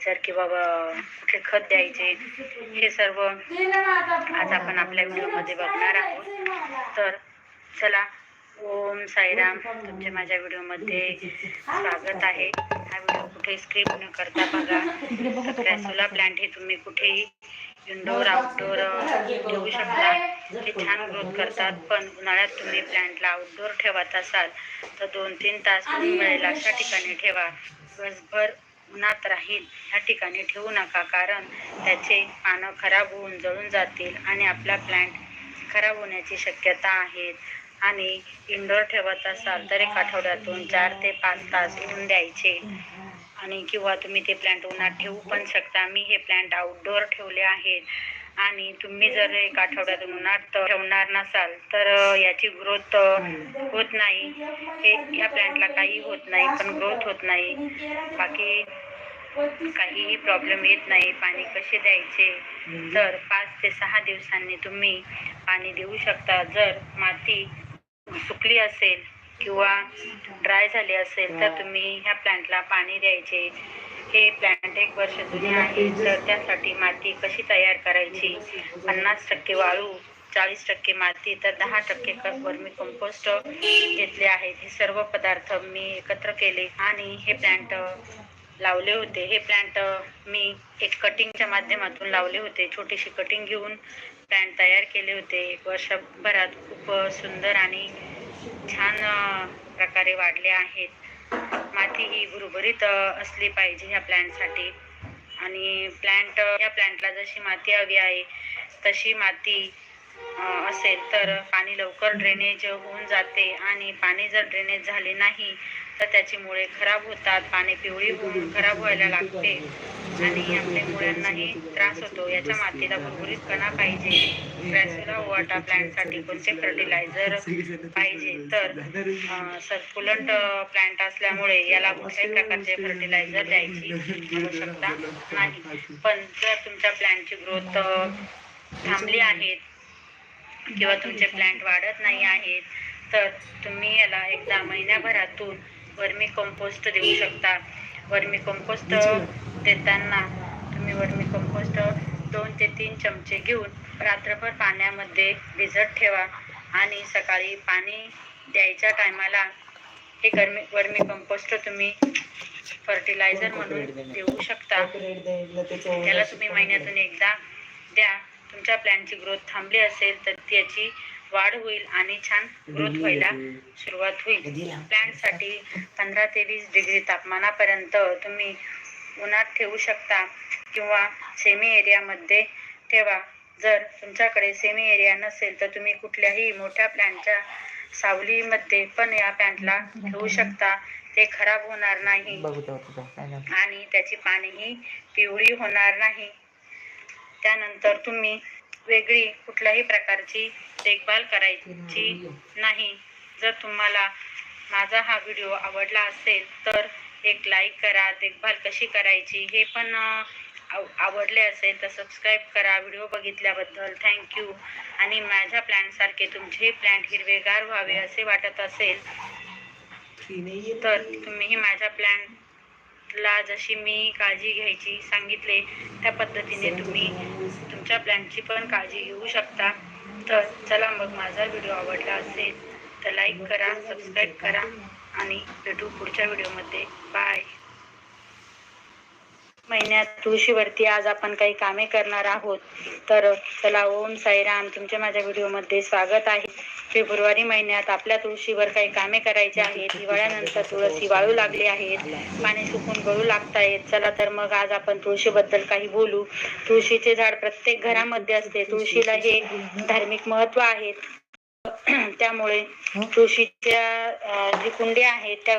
Fertiliser किंवा बाबा कुठे खत द्यायचे? हे सर्व आज आपण आपल्या व्हिडिओमध्ये बघणार आहोत. तर चला ओम साईराम तुमचे माझ्या व्हिडिओमध्ये स्वागत आहे. हा व्हिडिओ कुठे स्क्रिप्ट न करता बघा. क्रॅसोला प्लांट हे तुम्ही कुठेही इंडोर आउटडोर ठेवू शकता. ते छान ग्रोथ करतात. पण उन्हाळ्यात तुम्ही प्लांटला आउटडोर ठेवत असाल तर दोन तीन तास तुम्ही मिळेल. अशा ठिकाणी ठेवा. दिवसभर उन्हात राहील. ह्या ठिकाणी ठेवू नका कारण त्याचे पानं खराब होऊन जळून जातील आणि आपला प्लांट खराब होण्याची शक्यता आहे. आणि इंडोर ठेवत असाल तर एक आठवड्यातून चार ते पाच तास ऊन द्यायचे. आणि किंवा तुम्ही ते प्लांट उन्हात ठेवू पण शकता. मी हे प्लांट आउटडोअर ठेवले आहेत. आणि तुम्ही जर एक आठवड्यातून उन्हात ठेवणार नसाल तर याची ग्रोथ होत नाही. हे या प्लांटला काही होत नाही पण ग्रोथ होत नाही. बाकी काहीही प्रॉब्लेम येत नाही. पाणी कसे द्यायचे? तर पाच ते सहा दिवसांनी तुम्ही पाणी देऊ शकता. जर माती सुकली असेल किंवा ड्राय झाली असेल तर तुम्ही ह्या प्लांटला पाणी द्यायचे. हे प्लांट एक वर्ष जुने आहे. तर त्यासाठी माती कशी तयार करायची? पन्नास टक्के वाळू चाळीस टक्के माती तर दहा टक्के वर्मी कंपोस्ट घेतले आहेत. हे सर्व पदार्थ मी एकत्र केले आणि हे प्लांट लावले होते. हे प्लांट मी एक कटिंगच्या माध्यमातून लावले होते. छोटीशी कटिंग घेऊन प्लांट तयार केले होते. वर्षभरात खूप सुंदर आणि छान प्रकारे वाढले आहेत. माती ही भुरभुरीत असली पाहिजे ह्या प्लॅन्टसाठी आणि प्लांट या प्लॅन्टला जशी माती हवी आहे तशी माती असेल तर पाणी लवकर ड्रेनेज होऊन जाते. आणि पाणी जर ड्रेनेज झाले नाही तर त्याची मुळे खराब होतात पाणी पिवळी होऊन खराब व्हायला लागते. आणि आपल्या मुळ्यांनाही त्रास होतो. याच्या मातीला भुरभुरीतपणा पाहिजे. ग्रॅसिला वाटा प्लांटसाठी कोणते फर्टिलायझर पाहिजे? तर सर्क्युलंट प्लांट असल्यामुळे याला कुठल्याही प्रकारचे फर्टिलायझर द्यायची आवश्यकता नाही. पण जर तुमच्या प्लांटची ग्रोथ थांबली आहे किंवा तुमचे प्लांट वाढत नाही आहेत तर तुम्ही याला एकदा महिन्याभरातून वर्मी कंपोस्ट देऊ शकता. वर्मी कंपोस्ट देताना तुम्ही वर्मी कंपोस्ट दोन ते तीन चमचे घेऊन रात्रभर पाण्यामध्ये भिजत ठेवा आणि सकाळी पाणी द्यायच्या टायमाला हे गर्मी वर्मी कंपोस्ट तुम्ही फर्टिलायझर म्हणून देऊ शकता. त्याला तुम्ही महिन्यातून एकदा द्या. तुमच्या प्लॅनची ग्रोथ थांबली असेल तर त्याची वाढ होईल आणि छान ग्रोथ व्हायला सुरुवात होईल. प्लॅन्टसाठी पंधरा ते वीस डिग्री तापमानापर्यंत तुम्ही उन्हात ठेवू शकता किंवा सेमी एरियामध्ये ठेवा. जर तुमच्याकडे सेमी एरिया नसेल तर तुम्ही कुठल्याही मोठ्या प्लॅनच्या सावलीमध्ये पण या प्लॅन्टला ठेवू शकता. ते खराब होणार नाही. आणि त्याची पाणीही पिवळी होणार नाही. त्यानंतर तुम्ही वेगळी कुठल्याही प्रकारची देखभाल करायची नाही. जर तुम्हाला माझा हा व्हिडिओ आवडला असेल तर एक लाईक करा देखभाल कशी करायची हे पण आव- आवडले असेल तर सबस्क्राईब करा. व्हिडिओ बघितल्याबद्दल थँक्यू आणि माझ्या प्लॅनसारखे तुमचेही प्लॅन्ट हिरवेगार व्हावे असे वाटत असेल तर तुम्हीही माझ्या प्लॅनला जशी मी काळजी घ्यायची सांगितले त्या पद्धतीने तुम्ही तुमच्या प्लॅनची पण काळजी घेऊ शकता. तर चला मग माझा व्हिडिओ आवडला असेल तर लाईक करा सबस्क्राईब करा आणि भेटू पुढच्या व्हिडिओमध्ये. बाय महिन्यात तुळशीवरती आज आपण काही कामे करणार आहोत. तर चला ओम साईराम तुमच्या माझ्या व्हिडिओमध्ये स्वागत आहे. फेब्रुवारी महिन्यात आपल्या तुळशीवर काही कामे करायची आहेत. हिवाळ्यानंतर तुळशी वाळू लागली आहेत. पाणी सुकून गळू लागतायत. चला तर मग आज आपण तुळशीबद्दल काही बोलू. तुळशीचे झाड प्रत्येक घरामध्ये असते. तुळशीला हे धार्मिक महत्त्व आहे. त्यामुळे तुळशीच्या जी कुंडी आहेत त्या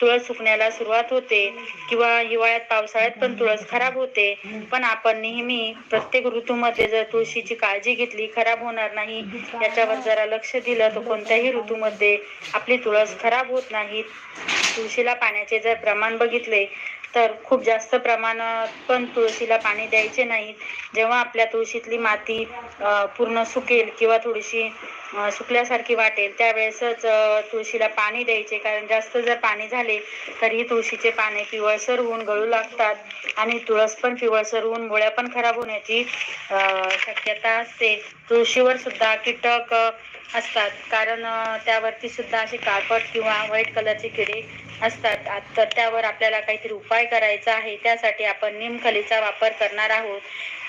तुळस सुकण्याला सुरुवात होते किंवा हिवाळ्यात पावसाळ्यात पण तुळस खराब होते. पण आपण नेहमी प्रत्येक ऋतूमध्ये जर तुळशीची काळजी घेतली खराब होणार नाही याच्यावर जरा लक्ष दिलं तर कोणत्याही ऋतूमध्ये आपली तुळस खराब होत नाही तुळशीला पाण्याचे जर प्रमाण बघितले तर खूप जास्त प्रमाणात पण तुळशीला पाणी द्यायचे नाही जेव्हा आपल्या तुळशीतली माती पूर्ण सुकेल किंवा थोडीशी सुकल्यासारखी वाटेल. त्यावेळेसच तुळशीला पाणी द्यायचे. कारण जास्त जर पाणी झाले तर ही तुळशीचे पाने पिवळसर होऊन गळू लागतात. आणि तुळस पण पिवळसर होऊन मुळ्या पण खराब होण्याची शक्यता असते. तुळशीवर सुद्धा कीटक असतात. कारण त्यावरती सुद्धा असे काळपट किंवा व्हाईट कलरचे किडे असतात. तर त्यावर आपल्याला काहीतरी उपाय करायचा आहे. त्यासाठी आपण निमखलीचा वापर करणार आहोत.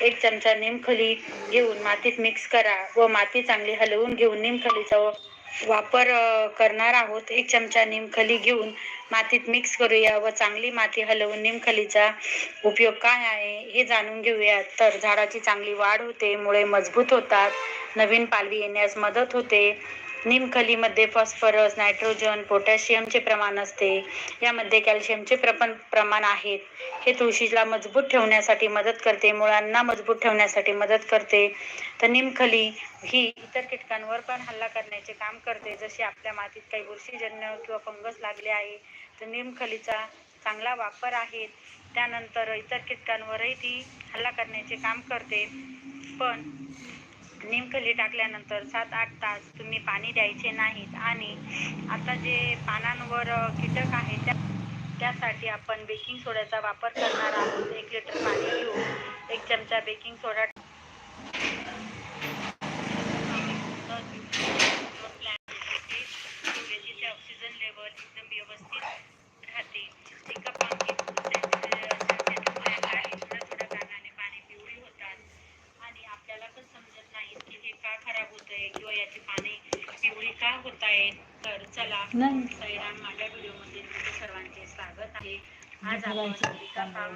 एक चमचा निमखली घेऊन मातीत मिक्स करा व माती चांगली हलवून घेऊन निमखलीचा वापर करणार आहोत. एक चमचा निमखली घेऊन मातीत मिक्स करूया व चांगली माती हलवून निमखलीचा उपयोग काय आहे हे जाणून घेऊया. तर झाडाची चांगली वाढ होते मुळे मजबूत होतात नवीन पालवी येण्यास मदत होते. निमखलीमध्ये फॉस्फरस नायट्रोजन पोटॅशियमचे प्रमाण असते. यामध्ये कॅल्शियमचे प्रपण प्रमाण आहेत हे तुळशीला मजबूत ठेवण्यासाठी मदत करते मुळांना मजबूत ठेवण्यासाठी मदत करते. तर निमखली ही इतर कीटकांवर पण हल्ला करण्याचे काम करते. जसे आपल्या मातीत काही बुरशीजन्य किंवा फंगस लागले आहे निमखलीचा चांगला वापर आहे. त्यानंतर इतर कीटकांवरही ती हल्ला करण्याचे काम करते. पण निमखली टाकल्यानंतर सात आठ तास तुम्ही पाणी द्यायचे नाहीत आणि आता जे पानांवर कीटक आहे त्या त्यासाठी आपण बेकिंग सोड्याचा वापर करणार आहोत. एक लिटर पाणी घेऊन एक चमचा बेकिंग सोडा पाम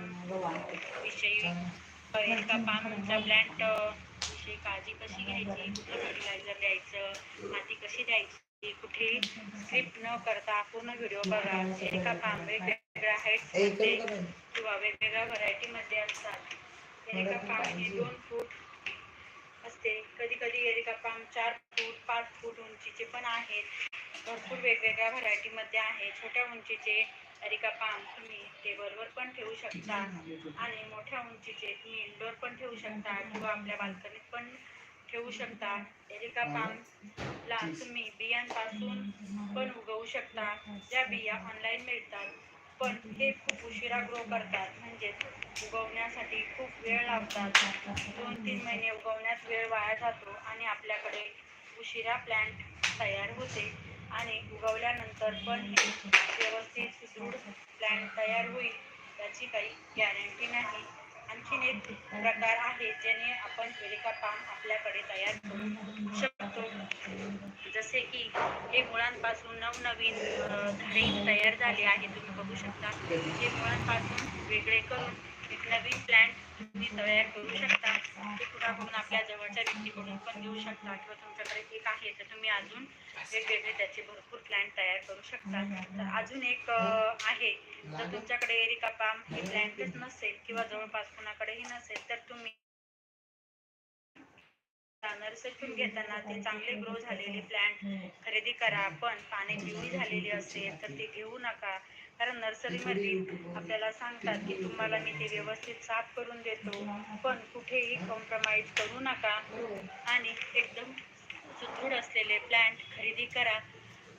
विषयी काळजी कशी घ्यायची? फर्टिलायझर द्यायचं? माती कशी द्यायची? कुठे स्क्रिप्ट न करता पूर्ण व्हिडिओ बघा. एका पाम वेगवेगळ्या हाईट्समध्ये किंवा वेगवेगळ्या व्हरायटीमध्ये असतात. एरिका पाम ही दोन फूट असते. कधी कधी एरिका पाम चार फूट पाच फूट उंचीचे पण आहेत. भरपूर वेगवेगळ्या व्हरायटीमध्ये आहे. छोट्या उंचीचे एरिका पाम तुम्ही टेबलवर पण ठेवू शकता. आणि मोठ्या उंचीचे तुम्ही इंडोर पण ठेवू शकता किंवा आपल्या बाल्कनीत पण ठेवू शकता. एरिका पामला तुम्ही बियांपासून पण उगवू शकता. ज्या बिया ऑनलाईन मिळतात पण हे खूप उशिरा ग्रो करतात. म्हणजेच उगवण्यासाठी खूप वेळ लावतात दोन तीन महिने उगवण्यात वेळ वाया जातो आणि आपल्याकडे उशिरा प्लॅन्ट तयार होते. आणि उगवल्यानंतर पण हे व्यवस्थित सुदृढ प्लॅन्ट तयार होईल याची काही गॅरंटी नाही. आणखीन एक प्रकार आहे ज्याने आपण एरिका पाम आपल्याकडे तयार करू शकतो. जसे की हे मुळांपासून नवनवीन झाडे तयार झाले आहे तुम्ही बघू शकता हे मुळांपासून वेगळे करून एक नवीन प्लॅन्ट तुम्ही तयार करू शकता. ते कुणाकडून आपल्या जवळच्या व्यक्तीकडून पण घेऊ शकता किंवा तुमच्याकडे एक आहे तर तुम्ही अजून वेगवेगळे त्याचे भरपूर प्लॅन्ट तयार करू शकता. तर अजून एक आहे. जर तुमच्याकडे एरिका पाम हे प्लॅन्टच नसेल किंवा जवळपास कुणाकडेही नसेल तर तुम्ही नर्सरीतून घेताना ते चांगले ग्रो झालेले प्लॅन्ट खरेदी करा. पण पाने पिवळी झालेली असेल तर ते घेऊ नका. कारण नर्सरीमध्ये आपल्याला सांगतात की तुम्हाला मी ते व्यवस्थित साफ करून देतो पण कुठेही कॉम्प्रोमाइज करू नका. आणि एकदम सुदृढ असलेले प्लॅन्ट खरेदी करा.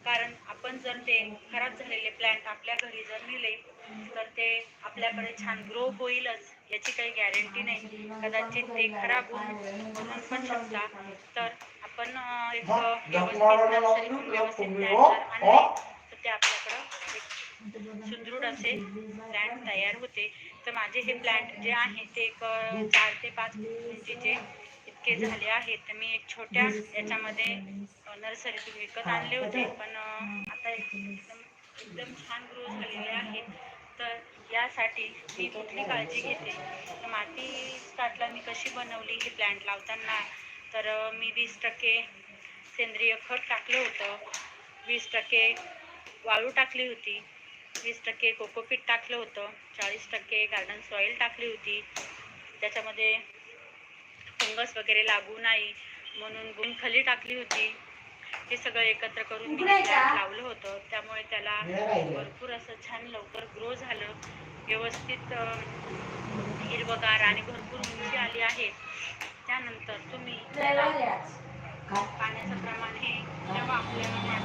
कारण आपण जर ते खराब झालेले प्लॅन्ट आपल्या घरी जर नेले तर ते आपल्याकडे छान ग्रो होईलच याची काही गॅरंटी नाही. कदाचित ते खराब होऊन म्हणून पण शकता तर आपण एक व्यवस्थित नर्सरी व्यवस्थित तुम्ही जर आणले तर ते आपल्या सुदृढ असे प्लॅन्ट तयार होते. तर माझे हे प्लॅन्ट जे आहे ते एक चार ते पाच इंचीचे इतके झाले आहेत. तर मी एक छोट्या याच्यामध्ये नर्सरीतून विकत आणले होते. पण आता एकदम एकदम छान ग्रो झालेले आहेत तर यासाठी मी कुठली काळजी घेते? तर माती स्टार्टला मी कशी बनवली हे प्लॅन्ट लावताना? तर मी वीस टक्के सेंद्रिय खत टाकलं होतं. वीस टक्के वाळू टाकली होती. वीस टक्के कोकोपीट टाकलं होतं चाळीस टक्के गार्डन सॉईल टाकली होती. त्याच्यामध्ये फंगस वगैरे लागू नाही म्हणून गुणखली टाकली होती. हे सगळं एकत्र करून मी लावलं होतं. त्यामुळे त्याला. भरपूर असं छान लवकर ग्रो झालं. व्यवस्थित हिरवगार आणि भरपूर उंची आली आहे. त्यानंतर तुम्ही पाण्याचं प्रमाण हे जेव्हा आपल्याला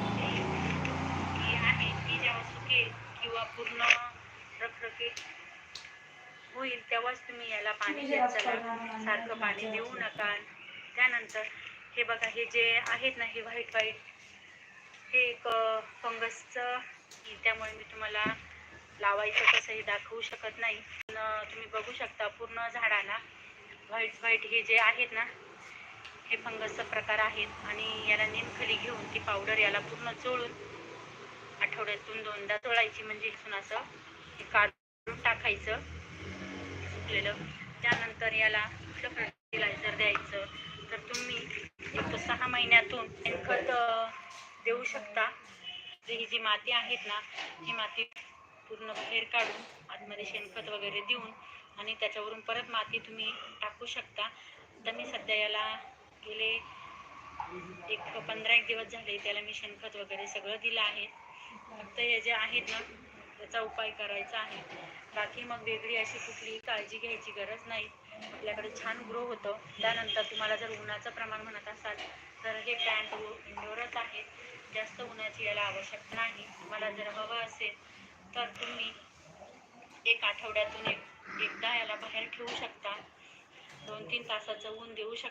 ही आहे ती जेव्हा सुकेल किंवा पूर्ण रखरखीत होईल तेव्हाच तुम्ही याला पाणी देत चला. सारखं पाणी देऊ नका. त्यानंतर हे बघा हे जे आहेत ना हे व्हाईट व्हाईट हे एक फंगसचं त्यामुळे मी तुम्हाला लावायचं कसंही दाखवू शकत नाही. तुम्ही बघू शकता पूर्ण झाडाला व्हाईट व्हाईट हे जे आहेत ना हे फंगसचा प्रकार आहेत. आणि याला निमखली घेऊन ती पावडर याला पूर्ण चोळून आठवड्यातून दोनदा तोळायची म्हणजे इथून असं हे काढून टाकायचं सुकलेलं. त्यानंतर याला कुठलं फर्टिलायझर द्यायचं. तर तुम्ही एक सहा महिन्यातून शेणखत देऊ शकता. म्हणजे ही जी माती आहेत ना ही माती पूर्ण बाहेर काढून आतमध्ये शेणखत वगैरे देऊन आणि त्याच्यावरून परत माती तुम्ही टाकू शकता. तर मी सध्या याला गेले एक पंधरा एक दिवस झाले त्याला मी शेणखत वगैरे सगळं दिलं आहे. फक्त हे जे आहेत ना त्याचा उपाय करायचा आहे. बाकी मग वेगळी अशी कुठलीही काळजी घ्यायची गरज नाही. आपल्याकडे छान ग्रो होतं. त्यानंतर तुम्हाला जर उन्हाचं प्रमाण म्हणत असाल तर हे प्लॅन्ट इंडोरच आहेत. जास्त उन्हाची याला आवश्यकता नाही. तुम्हाला जर हवं असेल तर तुम्ही एक आठवड्यातून एक एकदा याला बाहेर ठेवू शकता. दोन तीन तासाचं ऊन देऊ शकता.